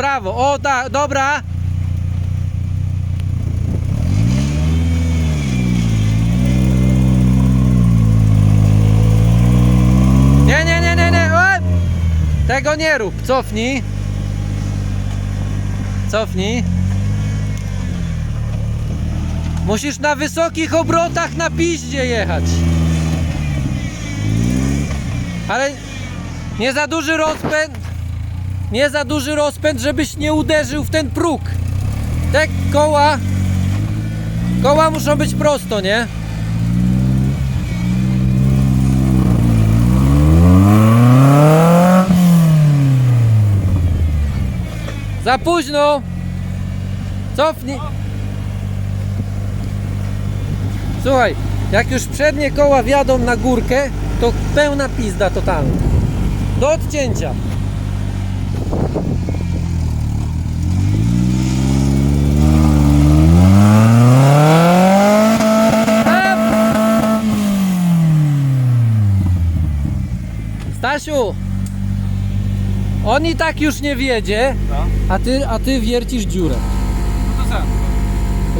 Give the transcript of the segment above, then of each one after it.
prawo. O, tak, dobra. Nie, nie, nie, nie, nie. O! Tego nie rób. Cofnij. Cofnij. Musisz na wysokich obrotach na piździe jechać. Ale nie za duży rozpęd. Nie za duży rozpęd, żebyś nie uderzył w ten próg. Te koła. Koła muszą być prosto, nie? Za późno. Cofnij. Słuchaj, jak już przednie koła wjadą na górkę, to pełna pizda totalna. Do odcięcia. Stasiu, on i tak już nie wiedzie, No, a ty, a ty wiercisz dziurę. no to sam.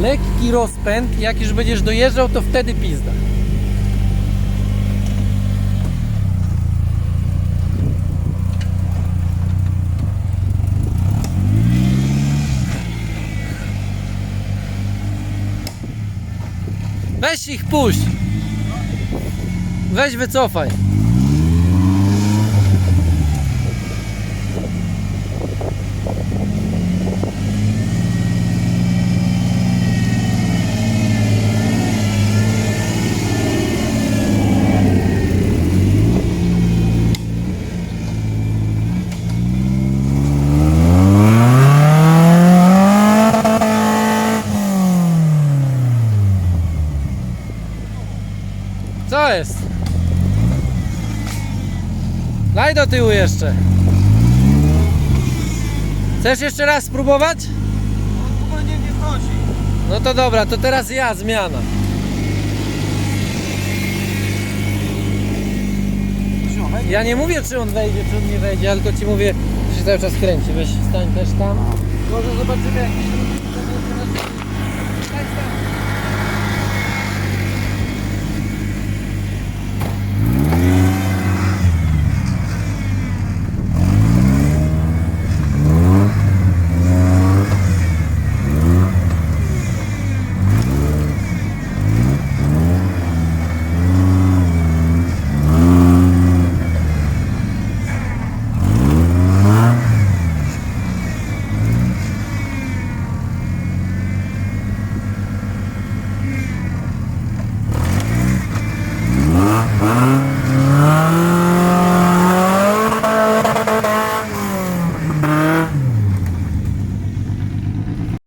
Lekki rozpęd, jak już będziesz dojeżdżał, to wtedy pizda. Weź ich puść. Weź wycofaj. Co jest? Daj do tyłu jeszcze. Chcesz jeszcze raz spróbować? On w ogóle nie, nie wchodzi. No to dobra, to teraz ja, zmiana. Ja nie mówię, czy on wejdzie, czy on nie wejdzie, tylko ci mówię, że się cały czas kręci. Weź stań też tam. Może zobaczymy jakiś